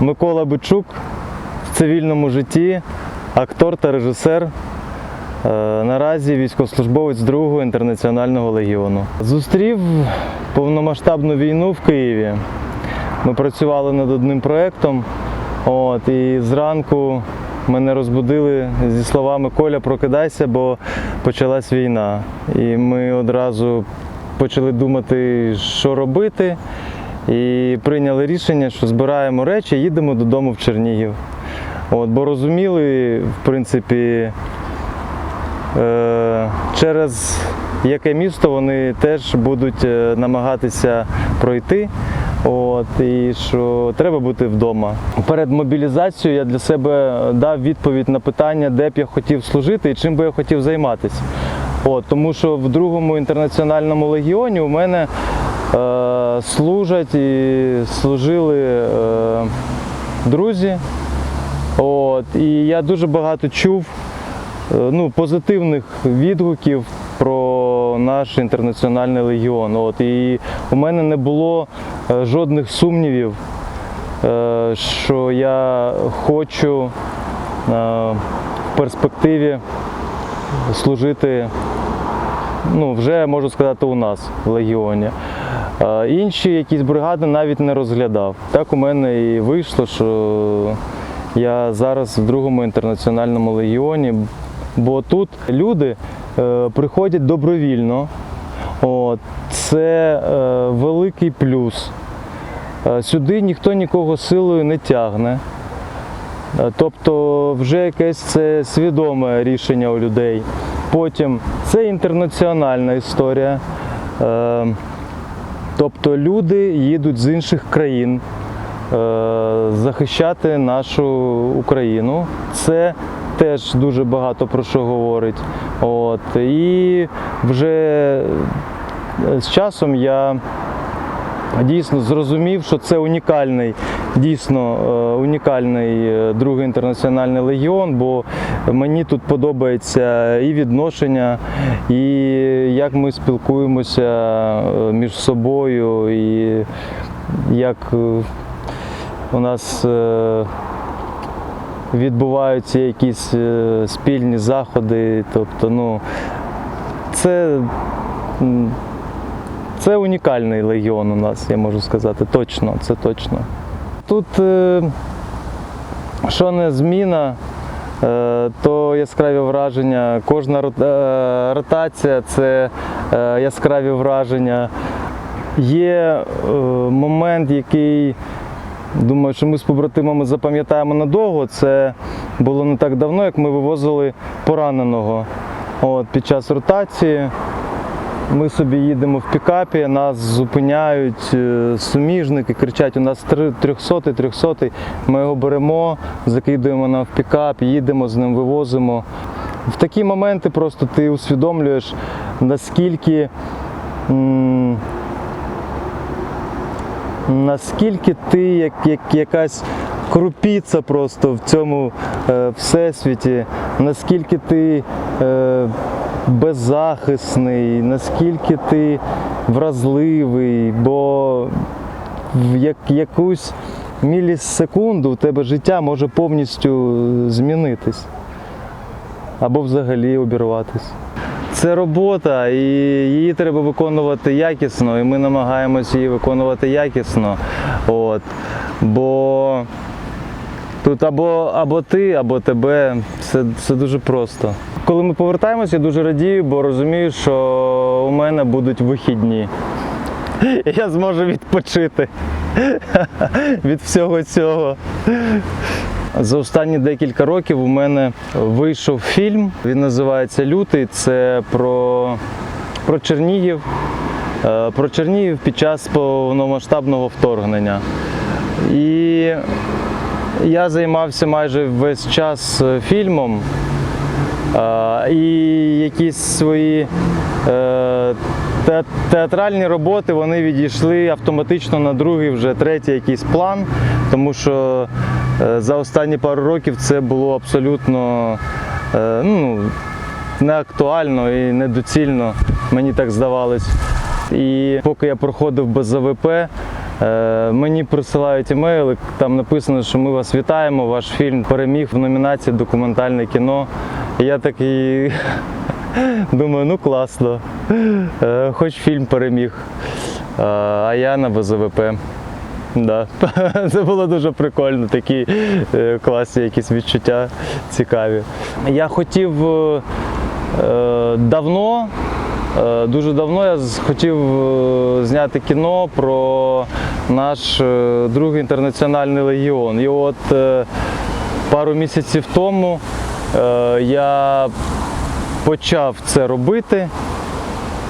Микола Бичук в цивільному житті, актор та режисер. Е, Наразі військовослужбовець другого інтернаціонального легіону. Зустрів повномасштабну війну в Києві. Ми працювали над одним проєктом. От, і зранку мене розбудили зі словами Коля, прокидайся, бо почалась війна. І ми одразу почали думати, що робити. І прийняли рішення, що збираємо речі, їдемо додому в Чернігів. От, бо розуміли, в принципі, е, через яке місто вони теж будуть е, намагатися пройти. От, і що треба бути вдома. Перед мобілізацією я для себе дав відповідь на питання, де б я хотів служити і чим би я хотів займатися. От, тому що в другому інтернаціональному легіоні у мене служать і служили е, друзі. От, і я дуже багато чув е, ну, позитивних відгуків про наш інтернаціональний легіон. От, і у мене не було е, жодних сумнівів, е, що я хочу е, в перспективі служити, ну, вже можу сказати, у нас в легіоні. Інші якісь бригади навіть не розглядав. Так у мене і вийшло, що я зараз в другому інтернаціональному легіоні, бо тут люди е, приходять добровільно. Це е, великий плюс. Е, Сюди ніхто нікого силою не тягне. Тобто вже якесь це свідоме рішення у людей. Потім це інтернаціональна історія. Е, Тобто люди їдуть з інших країн е, захищати нашу Україну. Це теж дуже багато про що говорить. От. І вже з часом я дійсно зрозумів, що це унікальний, дійсно е, унікальний е, другий інтернаціональний легіон, бо мені тут подобається і відношення, і як ми спілкуємося е, між собою, і як у нас відбуваються якісь спільні заходи. Тобто, ну, це. це унікальний легіон у нас, я можу сказати. Точно, це точно. Тут е, що не зміна, е, то яскраві враження. Кожна е, ротація це яскраві враження. Є момент, який думаю, що ми з побратимами запам'ятаємо надовго. Це було не так давно, як ми вивозили пораненого От, під час ротації. Ми собі їдемо в пікапі, нас зупиняють е, суміжники, кричать, у нас 300 300 Ми його беремо, закидуємо нам в пікап, їдемо з ним, вивозимо. В такі моменти просто ти усвідомлюєш, наскільки, наскільки ти як, як якась крупіця просто в цьому е, всесвіті, наскільки ти. Е, беззахисний, наскільки ти вразливий, бо в як, якусь мілісекунду у тебе життя може повністю змінитись або взагалі обірватися. Це робота, і її треба виконувати якісно, і ми намагаємося її виконувати якісно. От. Бо Тут або, або ти, або тебе. Це, це дуже просто. Коли ми повертаємося, я дуже радію, бо розумію, що у мене будуть вихідні. Я зможу відпочити від всього цього. За останні декілька років у мене вийшов фільм. Він називається Лютий. Це про, про Чернігів. Е, Про Чернігів під час повномасштабного вторгнення. І я займався майже весь час е, фільмом. І якісь свої е, театральні роботи вони відійшли автоматично на другий, вже третій якийсь план, тому що е, за останні пару років це було абсолютно е, ну, не актуально і недоцільно, мені так здавалось. І поки я проходив без АВП, Мені присилають емейли, там написано, що ми вас вітаємо, ваш фільм переміг в номінації документальне кіно. Я такий думаю, ну класно, Е, хоч фільм переміг. Е, А я на БЗВП. Да. Це було дуже прикольно, такі е, класні якісь відчуття цікаві. Я хотів давно, дуже давно я хотів зняти кіно про наш другий інтернаціональний легіон. І от пару місяців тому я почав це робити.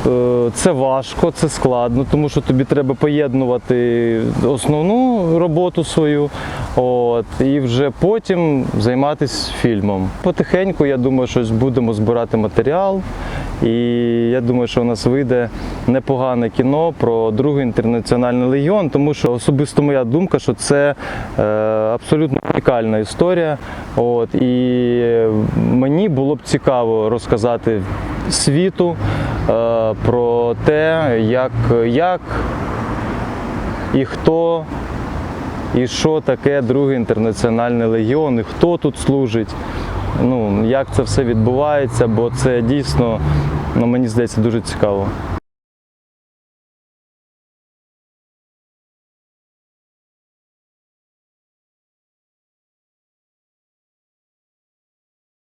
Е, Це важко, це складно, тому що тобі треба поєднувати основну роботу свою, от, і вже потім займатися фільмом. Потихеньку, я думаю, щось будемо збирати матеріал. І я думаю, що у нас вийде непогане кіно про другий інтернаціональний легіон, тому що особисто моя думка, що це е, абсолютно унікальна історія. От, і мені було б цікаво розказати світу е, про те, як, як і хто, і що таке другий інтернаціональний легіон, і хто тут служить. Ну, як це все відбувається, бо це дійсно, ну, мені здається, дуже цікаво.